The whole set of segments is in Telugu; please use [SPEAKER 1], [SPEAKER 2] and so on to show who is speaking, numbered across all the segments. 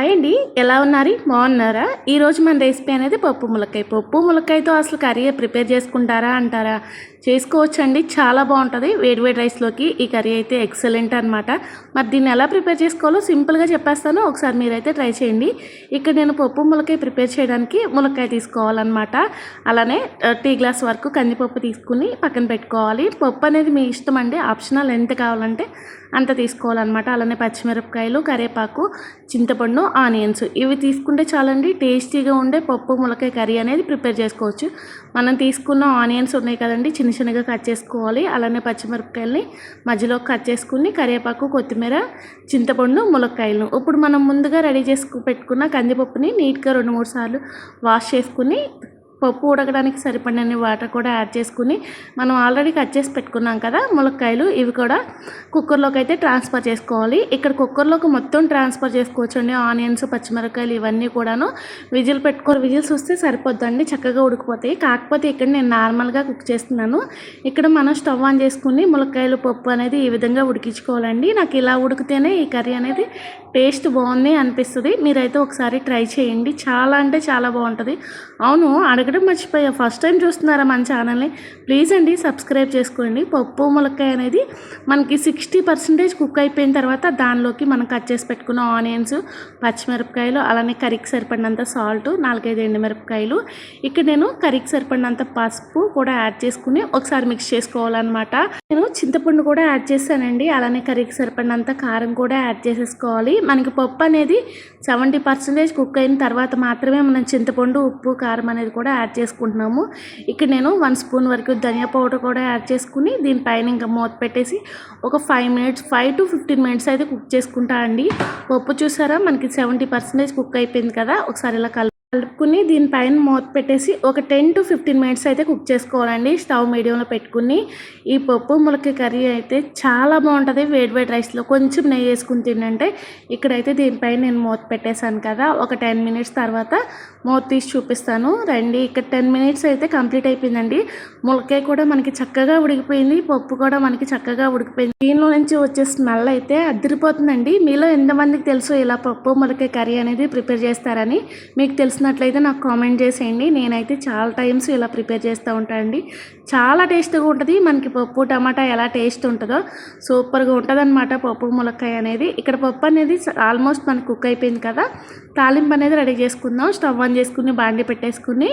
[SPEAKER 1] హాయ్ అండి ఎలా ఉన్నారు? బాగున్నారా? ఈరోజు మన రెసిపీ అనేది పప్పు ములక్కాయ. పప్పు ములక్కాయతో అసలు కర్రీ ప్రిపేర్ చేసుకుంటారా అంటారా? చేసుకోవచ్చండి. చాలా బాగుంటుంది. వేడివేడి రైస్లోకి ఈ కర్రీ అయితే ఎక్సలెంట్ అనమాట మరి దీన్ని ఎలా ప్రిపేర్ చేసుకోవాలో సింపుల్గా చెప్పేస్తాను. ఒకసారి మీరైతే ట్రై చేయండి. ఇక్కడ నేను పప్పు ములకాయ ప్రిపేర్ చేయడానికి ములకాయ తీసుకోవాలన్నమాట. అలానే టీ గ్లాస్ వరకు కందిపప్పు తీసుకుని పక్కన పెట్టుకోవాలి. పప్పు అనేది మీ ఇష్టం అండి. ఆప్షనల్ ఎంత కావాలంటే అంత తీసుకోవాలన్నమాట. అలానే పచ్చిమిరపకాయలు కరివేపాకు చింతపండు ఆనియన్స్. ఇవి తీసుకుంటే చాలండి. టేస్టీగా ఉండే పప్పు ములకాయ కర్రీ అనేది ప్రిపేర్ చేసుకోవచ్చు. మనం తీసుకున్న ఆనియన్స్ ఉన్నాయి కదండి చిన్న చిన్నగా కట్ చేసుకోవాలి. అలానే పచ్చిమిరపకాయలని మధ్యలో కట్ చేసుకుని కరివేపాకు కొత్తిమీర చింతపండు ములక్కాయలను ఇప్పుడు మనం ముందుగా రెడీ చేసుకు పెట్టుకున్న కందిపప్పుని నీట్గా రెండు మూడు సార్లు వాష్ చేసుకుని పప్పు ఉడకడానికి సరిపడని వాటర్ కూడా యాడ్ చేసుకుని మనం ఆల్రెడీ కట్ చేసి పెట్టుకున్నాం కదా ములక్కాయలు ఇవి కూడా కుక్కర్లోకి అయితే ట్రాన్స్ఫర్ చేసుకోవాలి. ఇక్కడ కుక్కర్లోకి మొత్తం ట్రాన్స్ఫర్ చేసుకోవచ్చు అండి ఆనియన్స్ పచ్చిమిరపకాయలు ఇవన్నీ కూడాను విజిల్ పెట్టుకోవాలి విజిల్స్ వస్తే సరిపోద్దండి. చక్కగా ఉడికిపోతాయి. కాకపోతే ఇక్కడ నేను నార్మల్గా కుక్ చేస్తున్నాను. ఇక్కడ మనం స్టవ్ ఆన్ చేసుకుని ములక్కాయలు పప్పు అనేది ఈ విధంగా ఉడికించుకోవాలండి. నాకు ఇలా ఉడికితేనే ఈ కర్రీ అనేది టేస్ట్ బాగుంది అనిపిస్తుంది. మీరైతే ఒకసారి ట్రై చేయండి. చాలా అంటే చాలా బాగుంటుంది. అవును అడగ అడగడం మర్చిపోయా. ఫస్ట్ టైం చూస్తున్నారా మన ఛానల్ని ప్లీజ్ అండి సబ్స్క్రైబ్ చేసుకోండి. పప్పు ములక్కాయ అనేది మనకి సిక్స్టీ పర్సెంటేజ్ కుక్ అయిపోయిన తర్వాత దానిలోకి మనం కట్ చేసి పెట్టుకున్న ఆనియన్స్ పచ్చిమిరపకాయలు అలానే కర్రీకి సరిపడినంత సాల్ట్ నాలుగైదు ఎండుమిరపకాయలు. ఇక్కడ నేను కర్రీకి సరిపడినంత పసుపు కూడా యాడ్ చేసుకుని ఒకసారి మిక్స్ చేసుకోవాలన్నమాట. నేను చింతపండు కూడా యాడ్ చేశానండి. అలానే కర్రీకి సరిపడినంత కారం కూడా యాడ్ చేసేసుకోవాలి. మనకి పప్పు అనేది సెవెంటీ పర్సెంటేజ్ కుక్ అయిన తర్వాత మాత్రమే మనం చింతపండు ఉప్పు కారం అనేది కూడా యాడ్ చేసుకుంటున్నాము. ఇక్కడ నేను వన్ స్పూన్ వరకు ధనియా పౌడర్ కూడా యాడ్ చేసుకుని దీనిపైన ఇంకా మూత పెట్టేసి ఒక five minutes five to fifteen minutes అయితే కుక్ చేసుకుంటా అండి. పప్పు చూసారా? మనకి సెవెంటీ పర్సెంటేజ్ కుక్ అయిపోయింది కదా? ఒకసారి ఇలా కలుపుకుని దీనిపైన మూత పెట్టేసి ఒక టెన్ టు ఫిఫ్టీన్ మినిట్స్ అయితే కుక్ చేసుకోవాలండి. స్టవ్ మీడియంలో పెట్టుకుని ఈ పప్పు ములక్కాయ కర్రీ అయితే చాలా బాగుంటుంది. వేడి వేడి రైస్లో కొంచెం నెయ్యి వేసుకుని తినంటే ఇక్కడైతే దీనిపైన నేను మూత పెట్టేశాను కదా. ఒక టెన్ మినిట్స్ తర్వాత మూత తీసి చూపిస్తాను. రండి ఇక్కడ టెన్ మినిట్స్ అయితే కంప్లీట్ అయిపోయిందండి. ములక్కాయ కూడా మనకి చక్కగా ఉడికిపోయింది. పప్పు కూడా మనకి చక్కగా ఉడికిపోయింది. దీనిలో నుంచి వచ్చే స్మెల్ అయితే అదిరిపోతుందండి. మీలో ఎంతమందికి తెలుసు ఇలా పప్పు ములక్కాయ కర్రీ అనేది ప్రిపేర్ చేస్తారని? మీకు తెలుసు తెలిసినట్లయితే నాకు కామెంట్ చేసేయండి. నేనైతే చాలా టైమ్స్ ఇలా ప్రిపేర్ చేస్తూ ఉంటానండి చాలా టేస్ట్గా ఉంటుంది. మనకి పప్పు టమాటా ఎలా టేస్ట్ ఉంటుందో సూపర్గా ఉంటుంది అనమాట పప్పు ములక్కాయ అనేది. ఇక్కడ పప్పు అనేది ఆల్మోస్ట్ మనకు కుక్ అయిపోయింది కదా. తాలింపు అనేది రెడీ చేసుకుందాం. స్టవ్ ఆన్ చేసుకుని బాండి పెట్టేసుకుని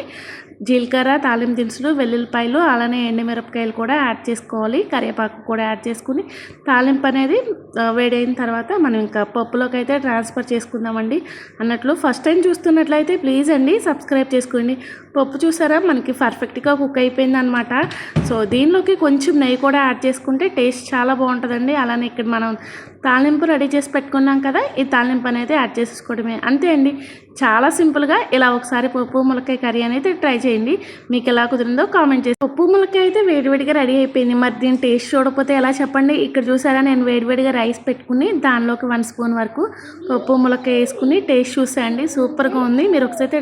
[SPEAKER 1] జీలకర్ర తాలింపు దినుసులు వెల్లుల్లిపాయలు అలానే ఎండుమిరపకాయలు కూడా యాడ్ చేసుకోవాలి. కరివేపాకు కూడా యాడ్ చేసుకుని తాలింపు అనేది వేడైన తర్వాత మనం ఇంకా పప్పులోకి అయితే ట్రాన్స్ఫర్ చేసుకుందామండి. అన్నట్లు ఫస్ట్ టైం చూస్తున్నట్లయితే ప్లీజ్ అండి సబ్స్క్రైబ్ చేసుకోండి. పప్పు చూసారా? మనకి పర్ఫెక్ట్గా కుక్ అయిపోయింది అనమాట సో దీనిలోకి కొంచెం నెయ్యి కూడా యాడ్ చేసుకుంటే టేస్ట్ చాలా బాగుంటుందండి. అలానే ఇక్కడ మనం తాలింపు రెడీ చేసి పెట్టుకున్నాం కదా ఈ తాలింపు అనేది యాడ్ చేసుకోవడమే అంతే అండి. చాలా సింపుల్గా ఇలా ఒకసారి పప్పు ములక్కాయ కర్రీ అనేది ట్రై చేయండి. మీకు ఎలా కుదిరిందో కామెంట్ చేసి పప్పు ములక్కాయ అయితే వేడివేడిగా రెడీ అయిపోయింది. మరి దీని టేస్ట్ చూడకపోతే ఎలా చెప్పండి? ఇక్కడ చూసారా? నేను వేడివేడిగా రైస్ పెట్టుకుని దానిలోకి వన్ స్పూన్ వరకు పప్పు ములక్కాయ వేసుకుని టేస్ట్ చూసాయండి. సూపర్గా ఉంది. మీరు ఒకసారి ते